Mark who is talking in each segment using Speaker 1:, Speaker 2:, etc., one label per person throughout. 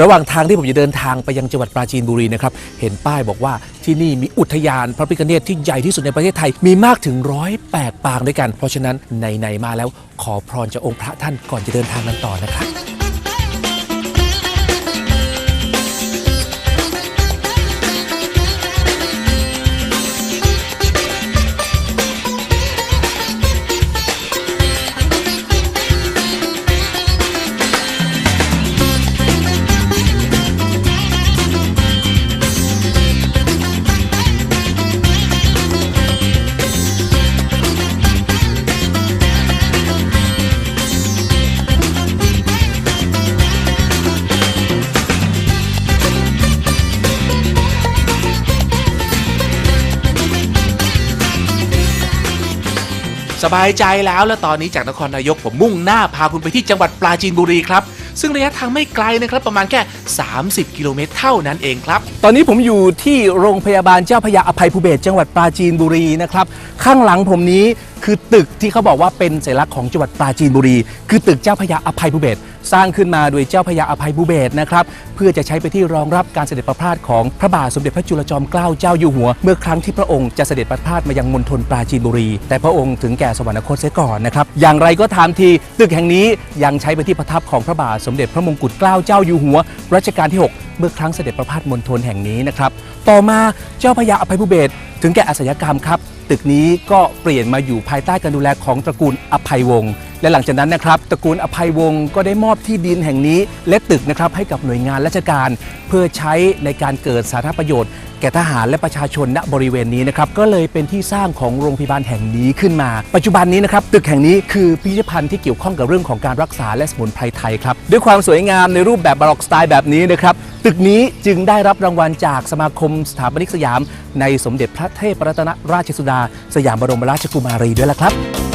Speaker 1: ระหว่างทางที่ผมจะเดินทางไปยังจังหวัดปราจีนบุรีนะครับ เห็นป้ายบอกว่าที่นี่มีอุทยานพระพิฆเนศที่ใหญ่ที่สุดในประเทศไทย มีมากถึงร้อยแปดปางด้วยกัน เพราะฉะนั้นไหนๆมาแล้วขอพรจากองค์พระท่านก่อนจะเดินทางกันต่อนะครับ สบายใจแล้วและตอนนี้จากนครนายกผมมุ่งหน้าพาคุณไปที่จังหวัดปราจีนบุรีครับ ซึ่งระยะทางไม่ไกลนะครับประมาณแค่ 30 กิโลเมตรเท่านั้นเองครับ ตอนนี้ผมอยู่ที่โรงพยาบาลเจ้าพระยาอภัยภูเบศรจังหวัดปราจีนบุรีนะครับ ข้างหลังผมนี้ คือตึกที่เขาบอกว่าเป็นสัญลักษณ์ของจังหวัดปราจีนบุรี คือตึกเจ้าพระยาอภัยภูเบศรสร้างขึ้นมาโดยเจ้าพระยาอภัยภูเบศรนะครับเพื่อจะใช้ไปที่รองรับการเสด็จประพาสของพระบาทสมเด็จพระจุลจอมเกล้าเจ้าอยู่หัว เมื่อครั้งที่พระองค์จะเสด็จประพาสมายังมณฑลปราจีนบุรี แต่พระองค์ถึงแก่สวรรคตเสียก่อนนะครับอย่างไรก็ตามทีตึกแห่งนี้ยังใช้เป็นที่ประทับของพระบาทสมเด็จพระมงกุฎเกล้าเจ้าอยู่หัวรัชกาลที่ 6เมื่อครั้งเสด็จประพาสมณฑลแห่งนี้นะครับ ต่อมาเจ้าพระยาอภัยภูเบศรถึงแก่อสัญกรรมครับ ตึกนี้ก็เปลี่ยนมาอยู่ภายใต้การดูแลของตระกูลอภัยวงศ์ และหลังจากนั้นนะครับตระกูลอภัยวงศ์ก็ได้มอบที่ดินแห่งนี้ และตึกนะครับให้กับหน่วยงานราชการ เพื่อใช้ในการเกิดสาธารณประโยชน์ แก่ทหารและประชาชนณบริเวณนี้นะครับก็เลยเป็นที่สร้างของโรงพยาบาลแห่งนี้ขึ้นมา ปัจจุบันนี้นะครับตึกแห่งนี้คือพิพิธภัณฑ์ที่เกี่ยวข้องกับเรื่องของการรักษาและสมุนไพรไทยครับด้วยความสวยงามในรูปแบบบาร็อกสไตล์แบบนี้นะครับตึกนี้จึงได้รับรางวัลจากสมาคมสถาปนิกสยาม ในสมเด็จพระเทพรัตนราชสุดา สยามบรมราชกุมารีด้วยละครับ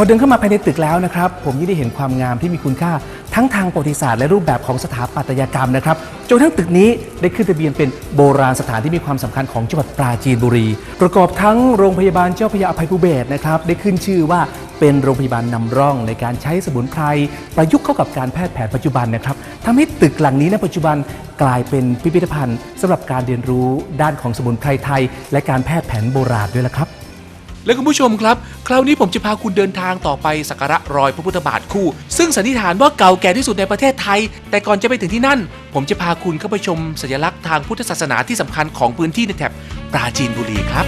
Speaker 1: พอเดินเข้ามาภายในตึกแล้วนะครับ ผมยิ่งได้เห็นความงามที่มีคุณค่าทั้งทางประวัติศาสตร์และรูปแบบของสถาปัตยกรรมนะครับจนทั้งตึกนี้ได้ขึ้นทะเบียนเป็นโบราณสถานที่มีความสำคัญของจังหวัดปราจีนบุรี ประกอบทั้งโรงพยาบาลเจ้าพระยาอภัยภูเบศนะครับได้ขึ้นชื่อว่าเป็นโรงพยาบาลนำร่องในการใช้สมุนไพรประยุกต์เข้ากับการแพทย์แผนปัจจุบันนะครับทำให้ตึกหลังนี้ในปัจจุบันกลายเป็นพิพิธภัณฑ์สำหรับการเรียนรู้ด้านของสมุนไพรไทย และการแพทย์แผนโบราณด้วยละครับ และคุณผู้ชมครับ คราวนี้ผมจะพาคุณเดินทางต่อไปสักการะรอยพระพุทธบาทคู่ ซึ่งสันนิษฐานว่าเก่าแก่ที่สุดในประเทศไทย แต่ก่อนจะไปถึงที่นั่น ผมจะพาคุณเข้าไปชมสัญลักษณ์ทางพุทธศาสนาที่สำคัญของพื้นที่ในแถบปราจีนบุรีครับ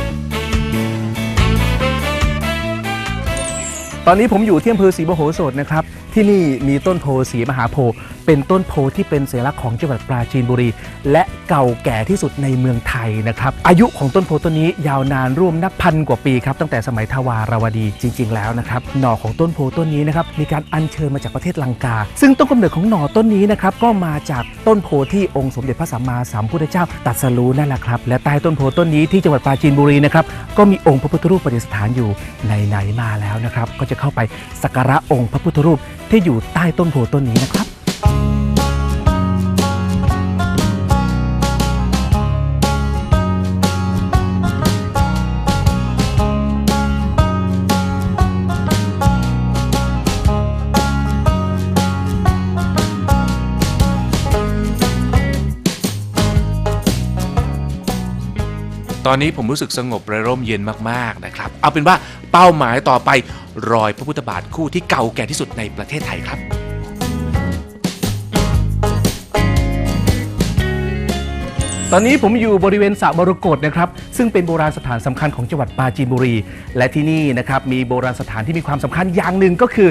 Speaker 1: ตอนนี้ผมอยู่ที่อำเภอศรีมโหสถนะครับ ที่นี่มีต้นโพสีมหาโพธิ์ เป็นต้นโพที่เป็นสัญลักษณ์ของจังหวัดปราจีนบุรี และเก่าแก่ที่สุดในเมืองไทยนะครับอายุของต้นโพต้นนี้ยาวนานร่วมนับพันกว่าปีครับตั้งแต่สมัยทวารวดีจริง ๆ แล้วนะครับหน่อของต้นโพต้นนี้นะครับมีการอัญเชิญมาจากประเทศลังกา ซึ่งต้นกำเนิดของหน่อต้นนี้นะครับก็มาจากต้นโพที่องค์สมเด็จพระสัมมาสัมพุทธเจ้าตรัสรู้นั่นแหละครับและใต้ต้นโพต้นนี้ที่จังหวัดปราจีนบุรีนะครับก็มีองค์พระพุทธรูปประดิษฐานอยู่ไหนๆมาแล้วนะครับก็จะเข้าไปสักการะองค์พระพุทธรูปที่อยู่ใต้ต้นโพต้นนี้นะครับ ตอนนี้ผมรู้สึกสงบและร่มเย็นมากๆนะครับ เอาเป็นว่าเป้าหมายต่อไปรอยพระพุทธบาทคู่ที่เก่าแก่ที่สุดในประเทศไทยครับ ตอนนี้ผมอยู่บริเวณสระมรกตนะครับ ซึ่งเป็นโบราณสถานสำคัญของจังหวัดปราจีนบุรี และที่นี่นะครับมีโบราณสถานที่มีความสำคัญอย่างหนึ่งก็คือ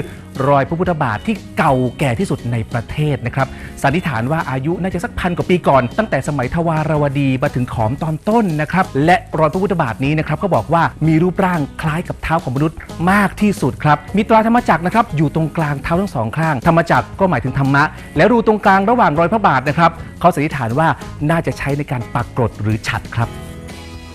Speaker 1: รอยพระพุทธบาทที่เก่าแก่ที่สุดในประเทศนะครับสันนิษฐานว่าอายุน่าจะสักพันกว่าปีก่อน ตั้งแต่สมัยทวารวดีมาถึงขอมตอนต้นนะครับและรอยพระพุทธบาทนี้นะครับก็บอกว่ามีรูปร่างคล้ายกับเท้าของมนุษย์มากที่สุดครับมีตราธรรมจักรนะครับอยู่ตรงกลางเท้าทั้งสองข้างธรรมจักรก็หมายถึงธรรมะ และรูตรงกลางระหว่างรอยพระบาทนะครับเขาสันนิษฐานว่าน่าจะใช้ในการปักกรดหรือฉัดครับ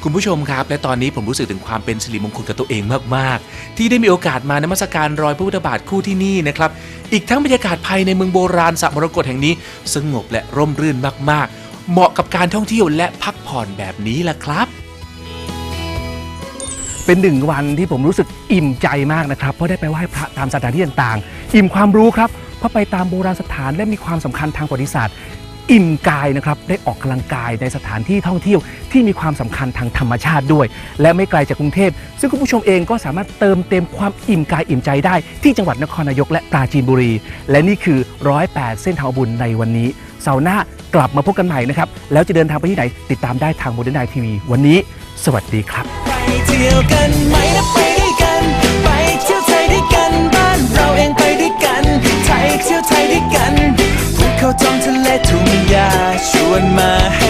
Speaker 2: คุณผู้ชมครับ และตอนนี้ผมรู้สึกถึงความเป็นสิริมงคลกับตัวเองมาก ๆ ที่ได้มีโอกาสมานมัสการรอยพระพุทธบาทคู่ที่นี่นะครับ อีกทั้งบรรยากาศภายในเมืองโบราณสระมรกตแห่งนี้ สงบและร่มรื่นมาก ๆ เหมาะกับการท่องเที่ยวและพักผ่อนแบบนี้ล่ะครับ
Speaker 1: เป็นหนึ่งวันที่ผมรู้สึกอิ่มใจมากนะครับ เพราะได้ไปไหว้พระตามสถานที่ต่างๆ อิ่มความรู้ครับ เพราะไปตามโบราณสถานและมีความสำคัญทางประวัติศาสตร์ อิ่มกายนะครับได้ออกกำลังกายในสถานที่ท่องเที่ยวที่มีความสำคัญทางธรรมชาติด้วย และไม่ไกลจากกรุงเทพ ซึ่งคุณผู้ชมเองก็สามารถเติมเต็มความอิ่มกายอิ่มใจได้ ที่จังหวัดนครนายกและปราจีนบุรี และนี่คือร้อยแปดเส้นทางบุญในวันนี้เสาร์หน้ากลับมาพบกันใหม่นะครับ แล้วจะเดินทางไปที่ไหน ติดตามได้ทางโมเดิร์นไนทีวีวันนี้ สวัสดีครับ
Speaker 3: ไปเที่ยวกันไหมนะไป ไท